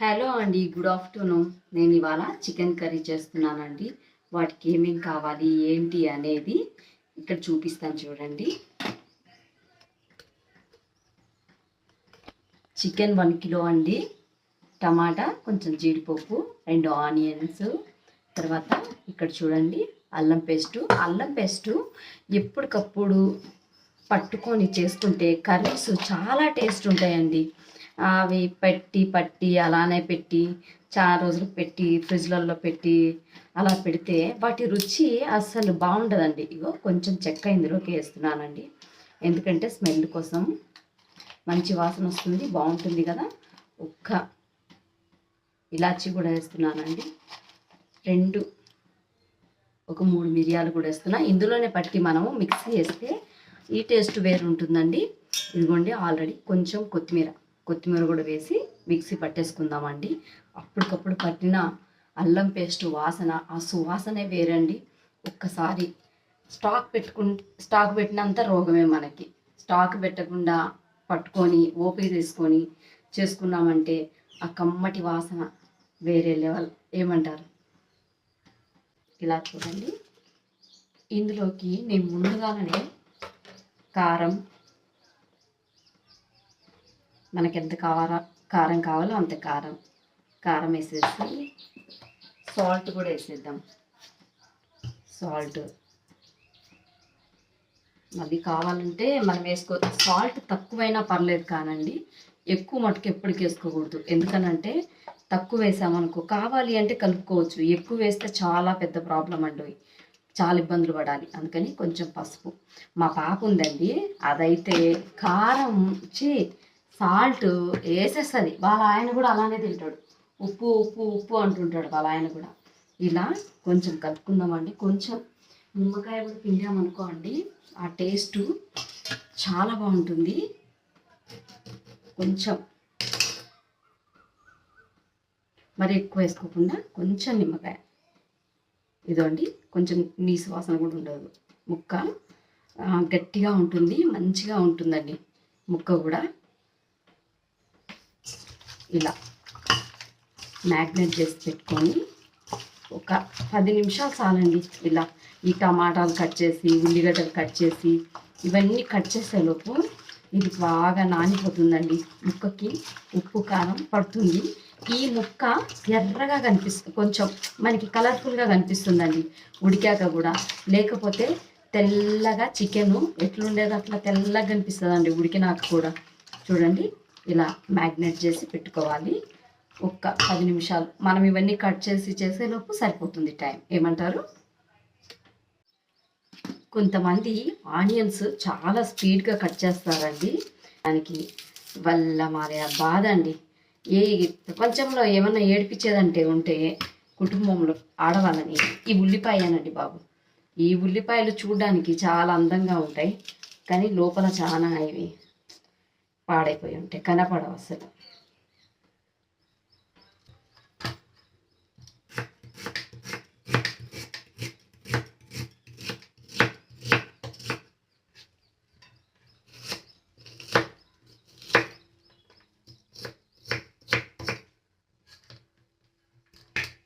Hello అండి good afternoon. నేను ఇవాళ చికెన్ కర్రీ చేస్తున్నానండి. వాటికి ఏమేమి కావాలి ఏంటి అనేది ఇక్కడ చూపిస్తాను చూడండి. చికెన్ వన్ కిలో అండి. టమాటా కొంచెం జీడిపప్పు రెండు ఆనియన్స్. తర్వాత ఇక్కడ చూడండి అల్లం పేస్టు. అల్లం పేస్టు ఎప్పటికప్పుడు పట్టుకొని చేసుకుంటే కర్రీస్ చాలా టేస్ట్ ఉంటాయండి. అవి పెట్టి పట్టి అలానే పెట్టి చాలా రోజులు పెట్టి ఫ్రిడ్జ్లలో పెట్టి అలా పెడితే వాటి రుచి అస్సలు బాగుండదండి. ఇగో కొంచెం చెక్క ఇందులోకి వేస్తున్నానండి. ఎందుకంటే స్మెల్ కోసం మంచి వాసన వస్తుంది బాగుంటుంది కదా. ఒక్క ఇలాచి కూడా వేస్తున్నానండి. రెండు ఒక మూడు మిరియాలు కూడా వేస్తున్నా. ఇందులోనే పట్టి మనము మిక్సీ వేస్తే ఈ టేస్ట్ వేరు ఉంటుందండి ఇదిగోండి ఆల్రెడీ కొంచెం కొత్తిమీర. కొత్తిమీర కూడా వేసి మిక్సీ పట్టేసుకుందామండి. అప్పటికప్పుడు పట్టిన అల్లం పేస్ట్ వాసన ఆ సువాసనే వేరండి. ఒక్కసారి స్టాక్ పెట్టుకు స్టాక్ పెట్టినంత రోగమే మనకి. స్టాక్ పెట్టకుండా పట్టుకొని ఓపిక తీసుకొని చేసుకున్నామంటే ఆ కమ్మటి వాసన వేరే లెవెల్. ఏమంటారు? ఇలా చూడండి. ఇందులోకి నేను ముందుగానే కారం మనకి ఎంత కావాలా కారం కావాలో అంత కారం. కారం వేసేసి సాల్ట్ కూడా వేసేద్దాం. సాల్ట్. మళ్ళీ కావాలంటే మనం వేసుకోవచ్చు సాల్ట్ తక్కువైనా పర్లేదు కానండి ఎక్కువ మటుకు ఎప్పటికి వేసుకోకూడదు. ఎందుకనంటే తక్కువ వేసామనుకో కావాలి అంటే కలుపుకోవచ్చు. ఎక్కువ వేస్తే చాలా పెద్ద ప్రాబ్లం అండి చాలా ఇబ్బందులు పడాలి. అందుకని కొంచెం పసుపు. మా పాప ఉందండి అదైతే కారం చే సాల్ట్ వేసేస్తుంది. వాళ్ళ ఆయన కూడా అలానే తింటాడు. ఉప్పు ఉప్పు ఉప్పు అంటుంటాడు వాళ్ళ ఆయన కూడా. ఇలా కొంచెం కలుపుకుందామండి. కొంచెం నిమ్మకాయ కూడా పిండామనుకో అండి ఆ టేస్ట్ చాలా బాగుంటుంది. కొంచెం మరి ఎక్కువ వేసుకోకుండా కొంచెం నిమ్మకాయ. ఇదండి కొంచెం నీసు వాసన కూడా ఉండదు. ముక్క గట్టిగా ఉంటుంది మంచిగా ఉంటుందండి. ముక్క కూడా ఇలా మ్యాగ్నేట్ చేసి పెట్టుకొని ఒక పది నిమిషాలు చాలండి. ఇలా ఈ టమాటాలు కట్ చేసి ఉల్లిగడ్డలు కట్ చేసి ఇవన్నీ కట్ చేసేలోపు ఇది బాగా నానిపోతుందండి. ముక్కకి ఉప్పు కారం పడుతుంది. ఈ ముక్క ఎర్రగా కనిపిస్తుంది కొంచెం మనకి కలర్ఫుల్గా కనిపిస్తుందండి. ఉడికాక కూడా. లేకపోతే తెల్లగా చికెను ఎట్లుండేది అట్లా తెల్లగా కనిపిస్తుందండి ఉడికినాక కూడా. చూడండి. ఇలా మ్యాగ్నెట్ చేసి పెట్టుకోవాలి. ఒక్క పది నిమిషాలు. మనం ఇవన్నీ కట్ చేసి చేసేలోపు సరిపోతుంది టైం. ఏమంటారు? కొంతమంది ఆనియన్స్ చాలా స్పీడ్గా కట్ చేస్తారండి. దానికి వల్ల మారే బాధ అండి. ఏ ప్రపంచంలో ఏమన్నా ఏడిపించేదంటే ఉంటే కుటుంబంలో ఆడవాళ్ళని ఈ ఉల్లిపాయనండి బాబు. ఈ ఉల్లిపాయలు చూడడానికి చాలా అందంగా ఉంటాయి. కానీ లోపల చాలా ఇవి. పాడైపోయి ఉంటాయి కనపడవు అసలు.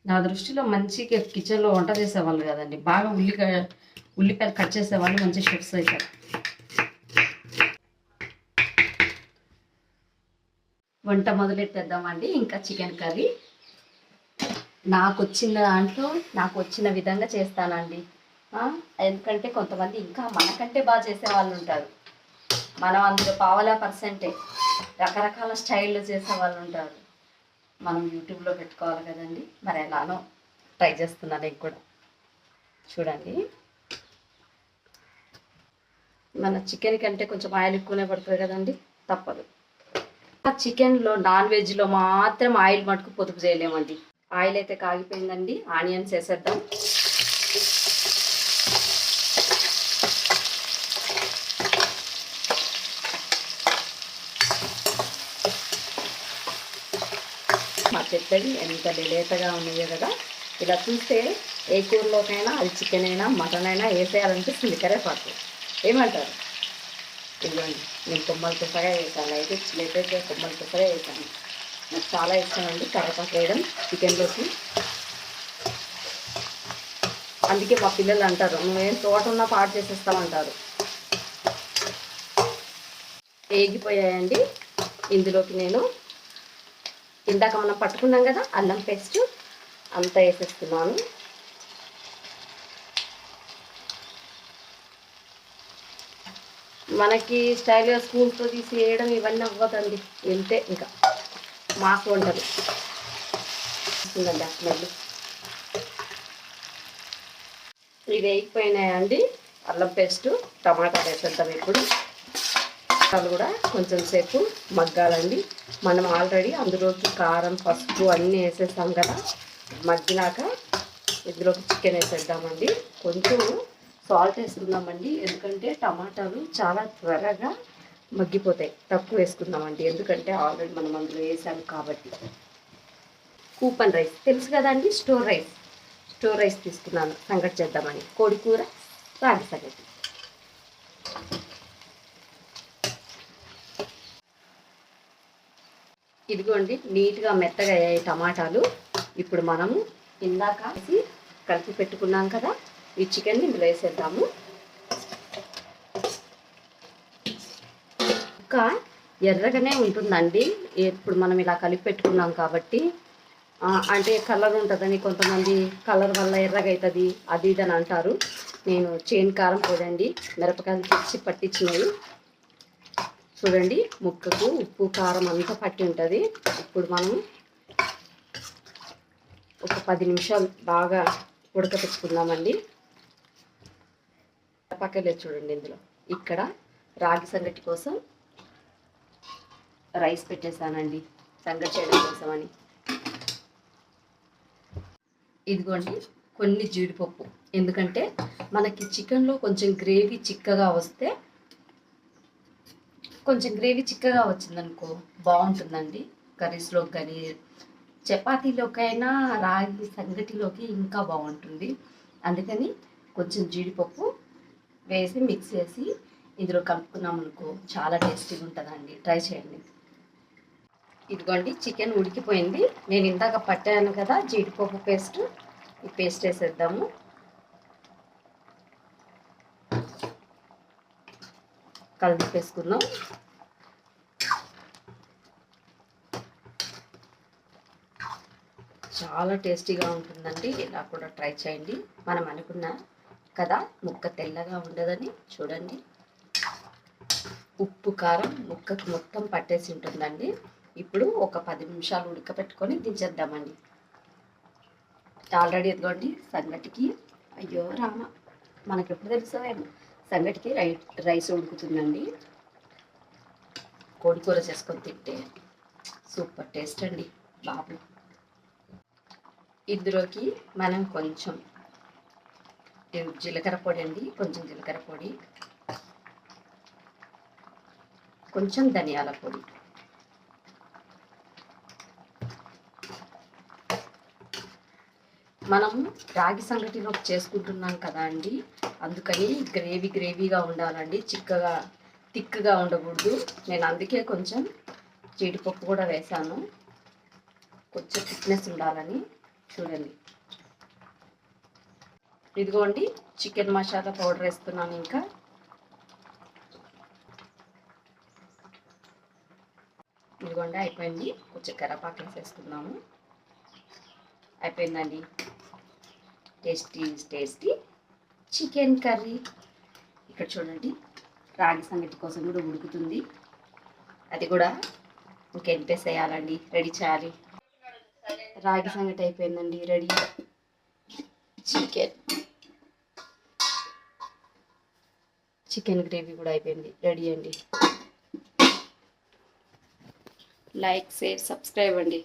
నా దృష్టిలో మంచిగా కిచెన్లో వంట చేసేవాళ్ళు కదండి. బాగా ఉల్లికాయ ఉల్లిపాయలు కట్ చేసేవాళ్ళు మంచి షెఫ్స్ అవుతారు వంట మొదలెట్టేద్దామండి. ఇంకా చికెన్ కర్రీ. నాకు వచ్చిన దాంట్లో నాకు వచ్చిన విధంగా చేస్తానండి. ఎందుకంటే కొంతమంది ఇంకా మనకంటే బాగా చేసే వాళ్ళు ఉంటారు మనం అందులో పావలా పర్సెంటే రకరకాల స్టైల్లో చేసే వాళ్ళు ఉంటారు మనం యూట్యూబ్లో పెట్టుకోవాలి కదండి. మరి ఎలానో ట్రై చేస్తున్నాను నేను కూడా. చూడండి. మన చికెన్ కంటే కొంచెం ఆయిల్ ఎక్కువనే పడుతుంది కదండి. తప్పదు. చికెన్లో నాన్ వెజ్లో మాత్రం ఆయిల్ మటుకు పొదుపు చేయలేమండి. ఆయిల్ అయితే కాగిపోయిందండి. ఆనియన్స్ వేసేద్దాం. మా చెత్తడి ఎంత లేతగా ఉన్నాయో కదా. ఇలా చూస్తే ఏ కూరలోకైనా అది చికెన్ అయినా మటన్ అయినా వేసేయాలనిపిస్తుంది కరేపాకు. ఏమంటారు? ఇవ్వండి నేను కొమ్మలతో సగా వేసాను అయితే లేకపోతే కొమ్మలతో సగా వేసాను నాకు చాలా ఇష్టం అండి కరివేపాకు వేయడం చికెన్లోకి అందుకే మా పిల్లలు అంటారు నువ్వేం తోట ఉన్నా పాడు చేసేస్తామంటారు వేగిపోయాయండి ఇందులోకి నేను ఇందాక మనం పట్టుకున్నాం కదా అల్లం పేస్ట్ అంతా వేసేస్తున్నాను మనకి స్టైల్గా స్కూల్తో తీసి వేయడం ఇవన్నీ అవ్వదండి. వెళ్తే ఇంకా మాకు వంటలు. వస్తుందండి ఆ స్మెల్ ఇవి అయిపోయినాయండి అల్లం పేస్ట్ టమాటా వేసేద్దాం ఇప్పుడు. అది కూడా కొంచెం సేపు మగ్గాలండి. మనం ఆల్రెడీ అందులోకి కారం పసుపు అన్నీ వేసేసాం కదా. మగ్గినాక ఇందులోకి చికెన్ వేసేద్దామండి. కొంచెం సాల్ట్ వేసుకుందామండి. ఎందుకంటే టమాటాలు చాలా త్వరగా మగ్గిపోతాయి. తక్కువ వేసుకుందామండి. ఎందుకంటే ఆల్రెడీ మనం అందులో వేసాము కాబట్టి. Coupon rice. తెలుసు కదండి? Store rice. స్టోర్ రైస్ తీసుకున్నాను. సంగటి చేద్దామని. కోడి కూర రాగి సంగటి. ఇదిగోండి నీట్గా మెత్తగా అయ్యాయి టమాటాలు. ఇప్పుడు మనము ఇందాక వేసి కలిపి పెట్టుకున్నాం కదా? ఈ చికెన్ని ఇందులో వేసేద్దాము. ఇంకా ఎర్రగానే ఉంటుందండి. ఇప్పుడు మనం ఇలా కలిపి పెట్టుకున్నాం కాబట్టి అంటే కలర్ ఉంటుందని కొంతమంది కలర్ వల్ల ఎర్రగా అవుతుంది అది ఇది అని అంటారు. నేను చేను కారం పోదండి మిరపకాయలు తెచ్చి పట్టించినవి. చూడండి ముక్కకు ఉప్పు కారం అంతా పట్టి ఉంటుంది. ఇప్పుడు మనం ఒక పది నిమిషాలు బాగా ఉడకపెట్టుకుందామండి. పక్కలే చూడండి ఇందులో. ఇక్కడ రాగి సంగటి కోసం రైస్ పెట్టేశానండి. సంగటి చేయడం కోసం అని ఇదిగోండి కొన్ని జీడిపప్పు. ఎందుకంటే మనకి చికెన్లో కొంచెం గ్రేవీ చిక్కగా వస్తే కొంచెం గ్రేవీ చిక్కగా వచ్చిందనుకో బాగుంటుందండి. కర్రీస్లో కానీ చపాతీలోకైనా రాగి సంగటిలోకి ఇంకా బాగుంటుంది. అందుకని కొంచెం జీడిపప్పు వేసి మిక్స్ చేసి ఇందులో కలుపుకున్నాం అనుకో చాలా టేస్టీగా ఉంటుందండి. ట్రై చేయండి. ఇదిగోండి చికెన్ ఉడికిపోయింది. నేను ఇందాక పట్టాను కదా జీడిపప్పు పేస్ట్ ఈ పేస్ట్ వేసేద్దాము. కలిపేసుకుందాం. చాలా టేస్టీగా ఉంటుందండి. ఇలా కూడా ట్రై చేయండి. మనం అనుకున్న కదా? ముక్క తెల్లగా ఉండదని చూడండి. ఉప్పు కారం ముక్కకు మొత్తం పట్టేసి ఉంటుందండి. ఇప్పుడు ఒక పది నిమిషాలు ఉడకపెట్టుకొని దించేద్దామండి. ఆల్రెడీ ఎదుగోండి సంగటికి అయ్యో రామ మనకి ఎప్పుడు తెలుస్తుందేమో సంగటికి రై రైస్ ఉడుకుతుందండి. కోడి కూర చేసుకొని తింటే సూపర్ టేస్ట్ అండి బాబు. ఇందులోకి మనం కొంచెం జీలకర్ర పొడి అండి కొంచెం జీలకర్ర పొడి. కొంచెం ధనియాల పొడి. మనం రాగి సంగటిలో చేసుకుంటున్నాం కదా అండి అందుకని గ్రేవీ గ్రేవీగా ఉండాలండి చిక్కగా థిక్గా ఉండకూడదు. నేను అందుకే కొంచెం జీడిపప్పు కూడా వేశాను కొంచెం థిక్నెస్ ఉండాలని చూడండి. ఇదిగోండి చికెన్ మసాలా పౌడర్ వేస్తున్నాను ఇంకా. ఇదిగోండి అయిపోయింది. కొంచెం కరివేపాకు వేసేస్తున్నాము అయిపోయిందండి. Tasty tasty chicken curry. ఇక్కడ చూడండి రాగి సంగతి కోసం కూడా ఉడుకుతుంది. అది కూడా ఇంకెంపేసేయాలండి రెడీ చేయాలి. రాగి సంగటి అయిపోయిందండి రెడీ. చికెన్. చికెన్ గ్రేవీ కూడా అయిపోయింది. రెడీ అండి. లైక్ షేర్ సబ్స్క్రైబ్ అండి.